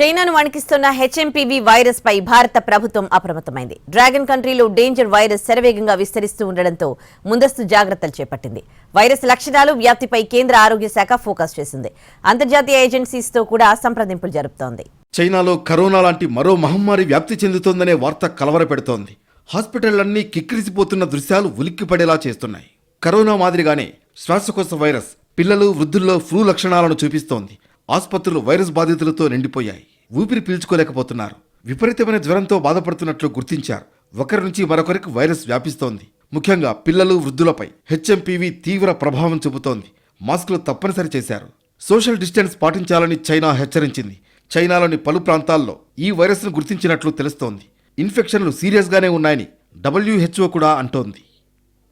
చైనాను వణికిస్తున్న HMPV virus పై భారత ప్రభుత్వం అప్రమత్తమైంది. డ్రాగన్ కంట్రీలో డేంజర్ వైరస్ శరవేగంగా విస్తరిస్తూ ఉండడంతో ముందస్తు జాగ్రత్తలు చేపట్టింది. వైరస్ లక్షణాలు వ్యాప్తిపై కేంద్ర ఆరోగ్య శాఖ ఫోకస్ చేసింది. అంతర్జాతీయ ఏజెన్సీస్తో కూడా సంప్రదింపులు జరుపుతోంది. చైనాలో కరోనా లాంటి మరో మహమ్మారి వ్యాప్తి చెందుతోందనే వార్త కలవరపెడుతోంది. హాస్పిటళ్ళన్నీ కిక్కిరిసిపోతున్న దృశ్యాలు ఉలిక్కిపడేలా చేస్తున్నాయి. కరోనా మాదిరిగానే శ్వాసకోశ వైరస్ పిల్లలు వృద్ధుల్లో ఫ్లూ లక్షణాలను చూపిస్తోంది. ఆసుపత్రులు వైరస్ బాధితులతో నిండిపోయాయి. ఊపిరి పీల్చుకోలేకపోతున్నారు. విపరీతమైన జ్వరంతో బాధపడుతున్నట్లు గుర్తించారు. ఒకరి నుంచి మరొకరికి వైరస్ వ్యాపిస్తోంది. ముఖ్యంగా పిల్లలు వృద్ధులపై హెచ్ఎంపీవీ తీవ్ర ప్రభావం చూపుతోంది. మాస్కులు తప్పనిసరి చేశారు. సోషల్ డిస్టెన్స్ పాటించాలని చైనా హెచ్చరించింది. చైనాలోని పలు ప్రాంతాల్లో ఈ వైరస్ను గుర్తించినట్లు తెలుస్తోంది. ఇన్ఫెక్షన్లు సీరియస్గానే ఉన్నాయని డబ్ల్యూహెచ్ఓ కూడా అంటోంది.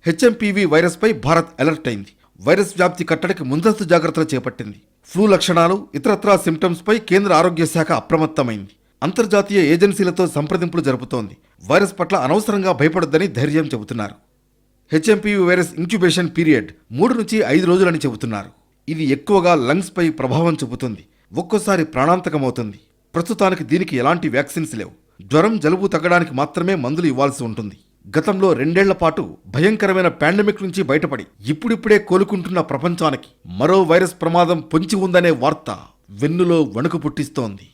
హెచ్ఎంపీవీ వైరస్పై భారత్ అలర్ట్ అయింది. వైరస్ వ్యాప్తి కట్టడికి ముందస్తు జాగ్రత్తలు చేపట్టింది. ఫ్లూ లక్షణాలు ఇతరత్రా సిమ్టమ్స్పై కేంద్ర ఆరోగ్య శాఖ అప్రమత్తమైంది. అంతర్జాతీయ ఏజెన్సీలతో సంప్రదింపులు జరుపుతోంది. వైరస్ పట్ల అనవసరంగా భయపడొద్దని ధైర్యం చెబుతున్నారు. హెచ్ఎంపీవీ వైరస్ ఇంక్యుబేషన్ పీరియడ్ మూడు నుంచి ఐదు రోజులని చెబుతున్నారు. ఇది ఎక్కువగా లంగ్స్పై ప్రభావం చూపుతుంది. ఒక్కోసారి ప్రాణాంతకమవుతుంది. ప్రస్తుతానికి దీనికి ఎలాంటి వ్యాక్సిన్స్ లేవు. జ్వరం జలుబు తగ్గడానికి మాత్రమే మందులు ఇవ్వాల్సి ఉంటుంది. గతంలో రెండేళ్ళ పాటు భయంకరమైన పాండమిక్ నుంచి బయటపడి ఇప్పుడిప్పుడే కోలుకుంటున్న ప్రపంచానికి మరో వైరస్ ప్రమాదం పొంచి ఉందనే వార్త వెన్నులో వణుకు పుట్టిస్తోంది.